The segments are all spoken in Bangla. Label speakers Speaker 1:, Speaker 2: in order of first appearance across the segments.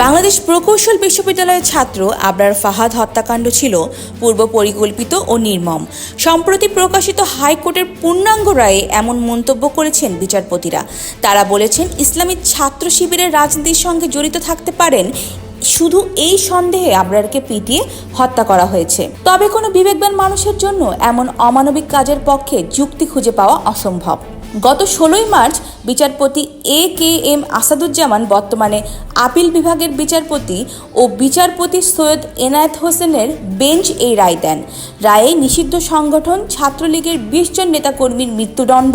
Speaker 1: বাংলাদেশ প্রকৌশল বিশ্ববিদ্যালয়ের ছাত্র আবরার ফাহাদ হত্যাকাণ্ড ছিল পূর্ব পরিকল্পিত ও নির্মম। সম্প্রতি প্রকাশিত হাইকোর্টের পূর্ণাঙ্গ রায়ে এমন মন্তব্য করেছেন বিচারপতিরা। তারা বলেছেন, ইসলামী ছাত্র শিবিরের রাজনীতির সঙ্গে জড়িত থাকতে পারেন, শুধু এই সন্দেহে আবরারকে পিটিয়ে হত্যা করা হয়েছে। তবে কোনো বিবেকবান মানুষের জন্য এমন অমানবিক কাজের পক্ষে যুক্তি খুঁজে পাওয়া অসম্ভব। গত ষোলোই মার্চ বিচারপতি এ কে এম আসাদুজ্জামান বর্তমানে আপিল বিভাগের বিচারপতি ও বিচারপতি সৈয়দ এনায়েত হোসেনের বেঞ্চ এই রায় দেন। রায়ে নিষিদ্ধ সংগঠন, ছাত্রলীগের বিশ জন নেতাকর্মীর মৃত্যুদণ্ড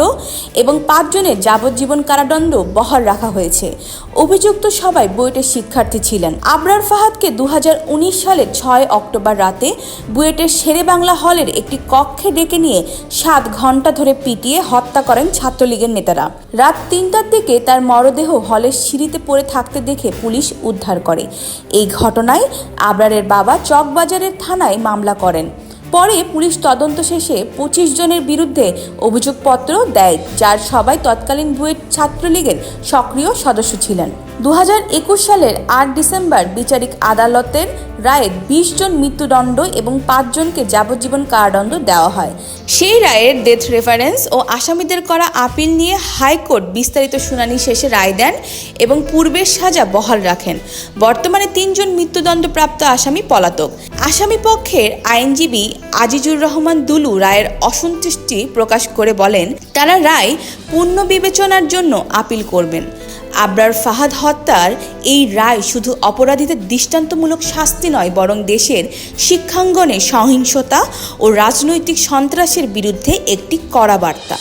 Speaker 1: এবং পাঁচজনের যাবজ্জীবন কারাদণ্ড বহাল রাখা হয়েছে। অভিযুক্ত সবাই বুয়েটের শিক্ষার্থী ছিলেন। আবরার ফাহাদকে দু হাজার উনিশ সালের ছয় অক্টোবর রাতে বুয়েটের শেরে বাংলা হলের একটি কক্ষে ডেকে নিয়ে সাত ঘণ্টা ধরে পিটিয়ে হত্যা করেন ছাত্রলীগের নেতারা। রাত তিনটার দিকে তার মরদেহ হলের সিঁড়িতে পড়ে থাকতে দেখে পুলিশ উদ্ধার করে। এই ঘটনায় আবরারের বাবা চকবাজারের থানায় মামলা করেন। পরে পুলিশ তদন্ত শেষে পঁচিশ জনের বিরুদ্ধে অভিযোগপত্র দেয়, যার সবাই তৎকালীন বুয়েট ছাত্রলীগের সক্রিয় সদস্য ছিলেন। দু হাজার একুশ সালের আট ডিসেম্বর বিচারিক আদালতের রায়ে বিশ জন মৃত্যুদণ্ড এবং পাঁচজনকে যাবজ্জীবন কারাদণ্ড দেওয়া হয়। সেই রায়ের ডেথ রেফারেন্স ও আসামিদের করা আপিল নিয়ে হাইকোর্ট বিস্তারিত শুনানি শেষে রায় দেন এবং পূর্বের সাজা বহাল রাখেন। বর্তমানে তিনজন মৃত্যুদণ্ডপ্রাপ্ত আসামি পলাতক। আসামি পক্ষের আইনজীবী আজিজুর রহমান দুলু রায়ের অসন্তুষ্টি প্রকাশ করে বলেন, তারা রায় পূর্ণ বিবেচনার জন্য আপিল করবেন। আবরার ফাহাদ হত্যার এই রায় শুধু অপরাধীদের দৃষ্টান্তমূলক শাস্তি নয়, বরং দেশের শিক্ষাঙ্গনে সহিংসতা ও রাজনৈতিক সন্ত্রাসের বিরুদ্ধে একটি কড়া বার্তা।